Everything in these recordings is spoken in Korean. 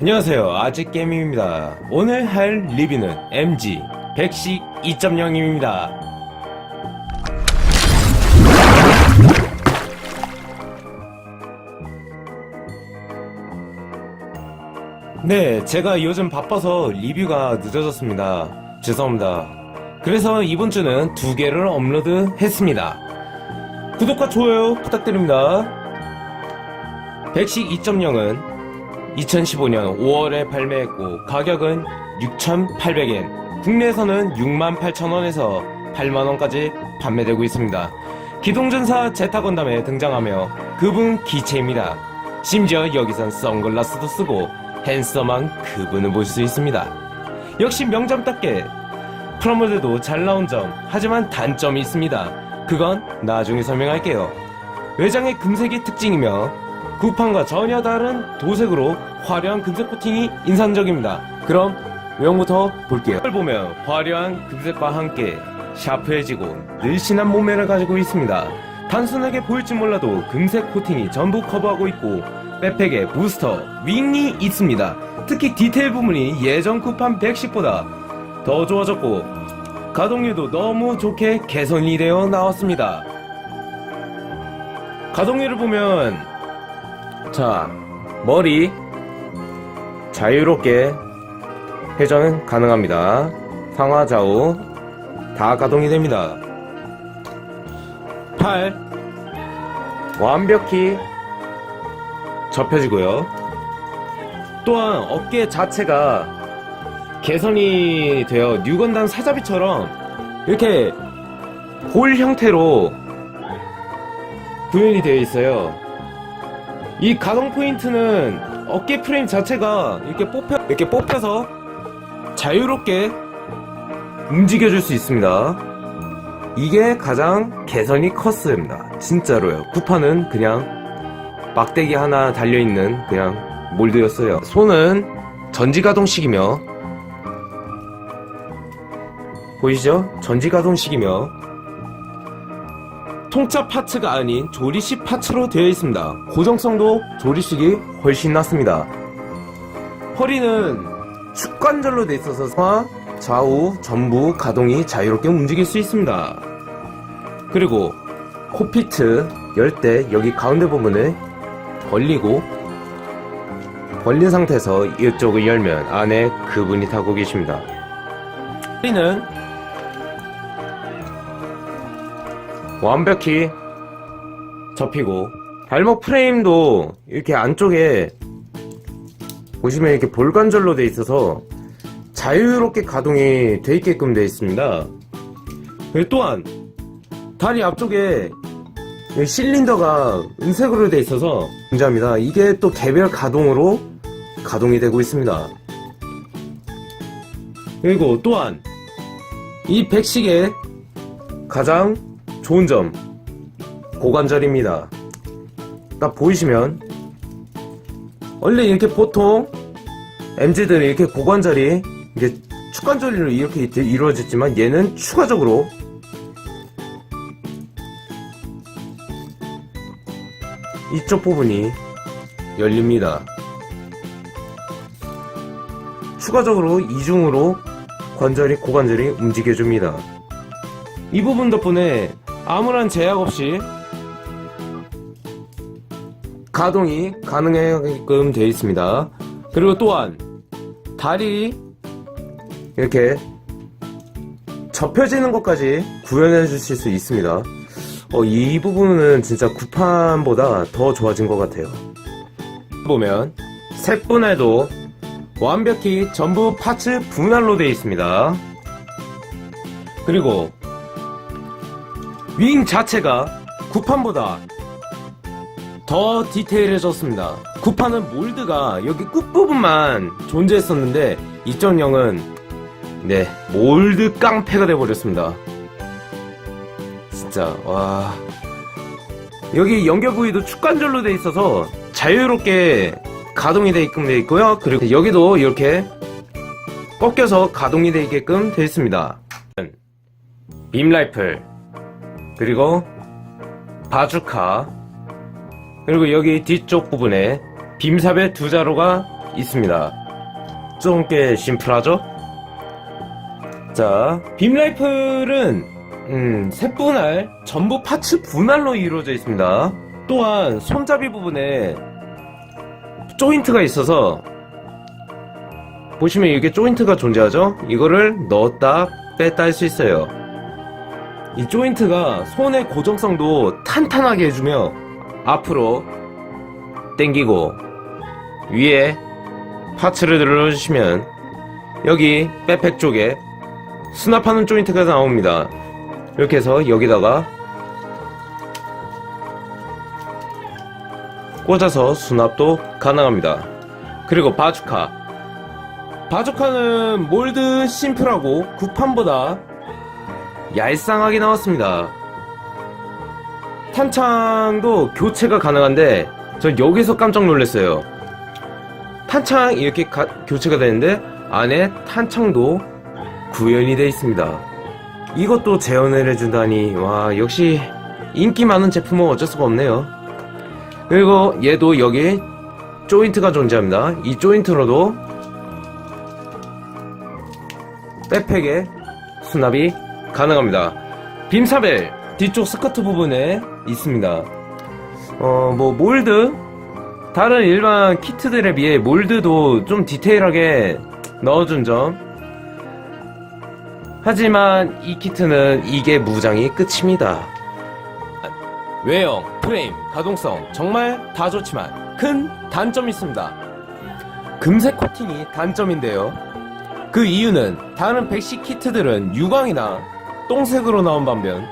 안녕하세요. 아직 게임입니다. 오늘 할 리뷰는 MG 100식 2.0입니다. 네 제가 요즘 바빠서 리뷰가 늦어졌습니다. 죄송합니다. 그래서 이번 주는 두 개를 업로드 했습니다. 구독과 좋아요 부탁드립니다. 100식 2.0은 2015년 5월에 발매했고 가격은 6,800엔 국내에서는 68,000원에서 8만원까지 판매되고 있습니다. 기동전사 제타 건담에 등장하며 그분 기체입니다. 심지어 여기선 선글라스도 쓰고 핸섬한 그분을 볼 수 있습니다. 역시 명점답게 프로모드도 잘 나온 점 하지만 단점이 있습니다. 그건 나중에 설명할게요. 외장의 금색이 특징이며 구판과 전혀 다른 도색으로 화려한 금색 코팅이 인상적입니다. 그럼 외형부터 볼게요. 이걸 보면 화려한 금색과 함께 샤프해지고 늘씬한 몸매를 가지고 있습니다. 단순하게 보일지 몰라도 금색 코팅이 전부 커버하고 있고 백팩에 부스터, 윙이 있습니다. 특히 디테일 부분이 예전 쿠판 110보다 더 좋아졌고 가동률도 너무 좋게 개선이 되어 나왔습니다. 가동률을 보면 자, 머리 자유롭게 회전 가능합니다. 상하 좌우 다 가동이 됩니다. 팔 완벽히 접혀지고요. 또한 어깨 자체가 개선이 되어 뉴건담 사자비처럼 이렇게 볼 형태로 구현이 되어 있어요. 이 가동 포인트는 어깨 프레임 자체가 이렇게 뽑혀 이렇게 뽑혀서 자유롭게 움직여줄 수 있습니다. 이게 가장 개선이 컸습니다. 진짜로요. 쿠파는 그냥 막대기 하나 달려있는 그냥 몰드였어요. 손은 전지가동식이며 보이시죠? 전지가동식이며 통짜 파츠가 아닌 조리식 파츠로 되어 있습니다. 고정성도 조리식이 훨씬 낫습니다. 허리는 축관절로 되어 있어서 하 좌우 전부 가동이 자유롭게 움직일 수 있습니다. 그리고 코피트 열 때 여기 가운데 부분을 벌리고 벌린 상태에서 이쪽을 열면 안에 그분이 타고 계십니다. 허리는 완벽히 접히고 발목 프레임도 이렇게 안쪽에 보시면 이렇게 볼관절로 돼 있어서 자유롭게 가동이 돼 있게끔 돼 있습니다. 그리고 또한 다리 앞쪽에 이 실린더가 은색으로 돼 있어서 굉장합니다. 이게 또 개별 가동으로 가동이 되고 있습니다. 그리고 또한 이 백식의 가장 좋은 점 고관절입니다. 딱 보이시면 원래 이렇게 보통 MG들이 이렇게 고관절이 이게 축관절로 이렇게 이루어졌지만 얘는 추가적으로 이쪽 부분이 열립니다. 추가적으로 이중으로 관절이 고관절이 움직여줍니다. 이 부분 덕분에 아무런 제약 없이 가동이 가능하게끔 되어 있습니다. 그리고 또한 다리 이렇게 접혀지는 것까지 구현해 주실 수 있습니다. 어, 이 부분은 진짜 구판보다 더 좋아진 것 같아요. 보면 색 분할도 완벽히 전부 파츠 분할로 되어 있습니다. 그리고 윙 자체가 구판보다 더 디테일해졌습니다. 구판은 몰드가 여기 끝부분만 존재했었는데 2.0은 네 몰드 깡패가 돼버렸습니다. 진짜 와 여기 연결 부위도 축관절로 돼 있어서 자유롭게 가동이 되게끔 돼 있고요. 그리고 여기도 이렇게 꺾여서 가동이 되게끔 되어 있습니다. 빔 라이플 그리고 바주카 그리고 여기 뒤쪽 부분에 빔삽의 두 자루가 있습니다. 좀 꽤 심플하죠? 자, 빔라이플은 음, 셋 분할, 전부 파츠 분할로 이루어져 있습니다. 또한 손잡이 부분에 조인트가 있어서 보시면 이게 조인트가 존재하죠? 이거를 넣었다 뺐다 할 수 있어요. 이 조인트가 손의 고정성도 탄탄하게 해주며 앞으로 당기고 위에 파츠를 눌러주시면 여기 백팩 쪽에 수납하는 조인트가 나옵니다. 이렇게 해서 여기다가 꽂아서 수납도 가능합니다. 그리고 바주카. 바주카는 몰드 심플하고 구판보다 얄쌍하게 나왔습니다. 탄창도 교체가 가능한데 전 여기서 깜짝 놀랐어요. 탄창 이렇게 가- 교체가 되는데 안에 탄창도 구현이 되어 있습니다. 이것도 재현을 해준다니 와 역시 인기 많은 제품은 어쩔 수가 없네요. 그리고 얘도 여기 조인트가 존재합니다. 이 조인트로도 백팩에 수납이 가능합니다. 빔사벨 뒤쪽 스커트 부분에 있습니다. 어, 뭐, 몰드? 다른 일반 키트들에 비해 몰드도 좀 디테일하게 넣어준 점. 하지만 이 키트는 이게 무장이 끝입니다. 외형, 프레임, 가동성 정말 다 좋지만 큰 단점이 있습니다. 금색 코팅이 단점인데요. 그 이유는 다른 백시 키트들은 유광이나 똥색으로 나온 반면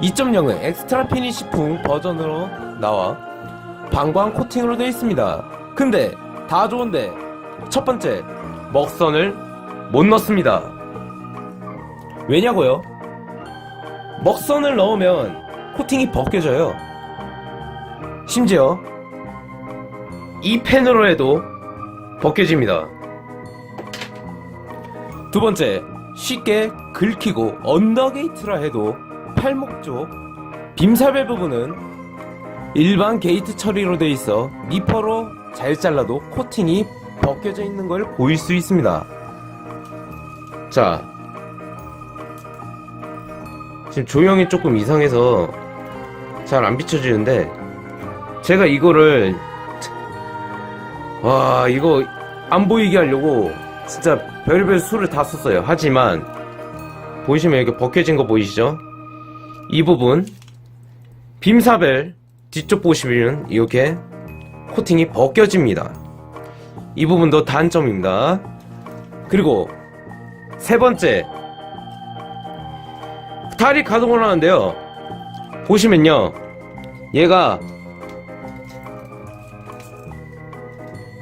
2.0은 엑스트라 피니시풍 버전으로 나와 방광 코팅으로 되어 있습니다. 근데 다 좋은데 첫 번째 먹선을 못 넣습니다. 왜냐고요? 먹선을 넣으면 코팅이 벗겨져요. 심지어 이 펜으로 해도 벗겨집니다. 두 번째, 쉽게 긁히고 언더게이트라 해도 팔목 쪽 빔살배 부분은 일반 게이트 처리로 되어 있어 니퍼로 잘 잘라도 코팅이 벗겨져 있는 걸 보일 수 있습니다. 자, 지금 조형이 조금 이상해서 잘 안 비춰지는데 제가 이거를 와 이거 안 보이게 하려고 진짜 별별 수를 다 썼어요. 하지만 보이시면 이렇게 벗겨진 거 보이시죠? 이 부분 빔사벨 뒤쪽 보시면 이렇게 코팅이 벗겨집니다. 이 부분도 단점입니다. 그리고 세 번째 탈이 가동을 하는데요. 보시면요. 얘가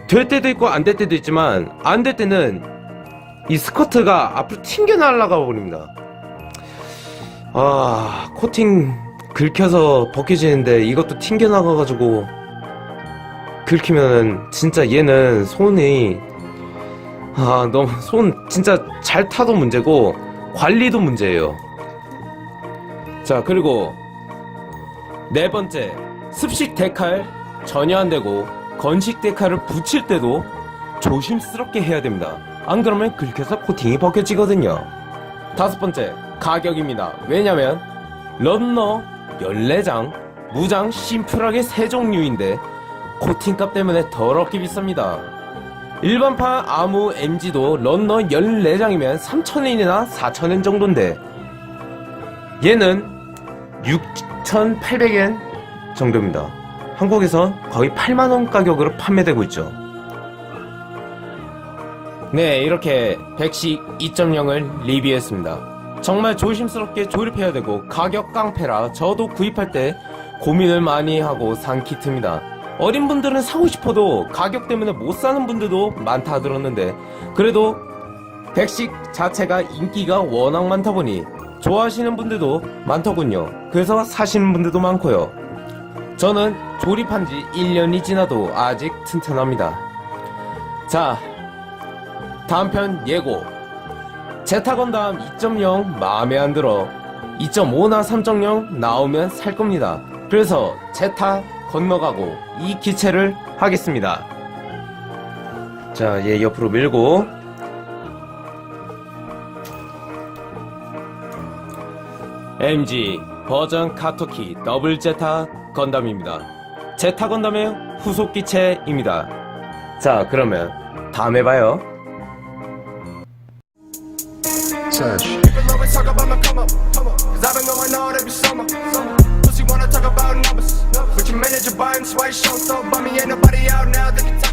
될 때도 있고 안 될 때도 있지만 안 될 때는 이 스커트가 앞으로 튕겨 날아가 버립니다. 아 코팅 긁혀서 벗겨지는데 이것도 튕겨 나가가지고 긁히면은 진짜 얘는 손이 아 너무 손 진짜 잘 타도 문제고 관리도 문제예요. 자 그리고 네 번째 습식 데칼 전혀 안 되고 건식 데칼을 붙일 때도 조심스럽게 해야 됩니다. 안 그러면 긁혀서 코팅이 벗겨지거든요. 다섯 번째 가격입니다. 왜냐면 런너 14장 무장 심플하게 세 종류인데 코팅값 때문에 더럽게 비쌉니다. 일반판 아무 MG도 런너 14장이면 3,000엔이나 4,000엔 정도인데 얘는 6,800엔 정도입니다. 한국에서 거의 8만원 가격으로 판매되고 있죠. 네, 이렇게 백식 2.0을 리뷰했습니다. 정말 조심스럽게 조립해야 되고 가격 깡패라 저도 구입할 때 고민을 많이 하고 산 키트입니다. 어린 분들은 사고 싶어도 가격 때문에 못 사는 분들도 많다 들었는데 그래도 백식 자체가 인기가 워낙 많다 보니 좋아하시는 분들도 많더군요. 그래서 사시는 분들도 많고요. 저는 조립한 지 1년이 지나도 아직 튼튼합니다. 자, 다음 편 예고. 제타 건담 2.0 마음에 안 들어. 2.5나 3.0 나오면 살 겁니다. 그래서 제타 건너가고 이 기체를 하겠습니다. 자, 얘 옆으로 밀고. MG 버전 카토키 더블 제타 건담입니다. 제타 건담의 후속 기체입니다. 자, 그러면 다음에 봐요. Search. People always talk about my come up, come up. Cause I've been going on every summer. Pussy wanna talk about numbers, but your buying, so why show so bummy? Ain't nobody out now that can talk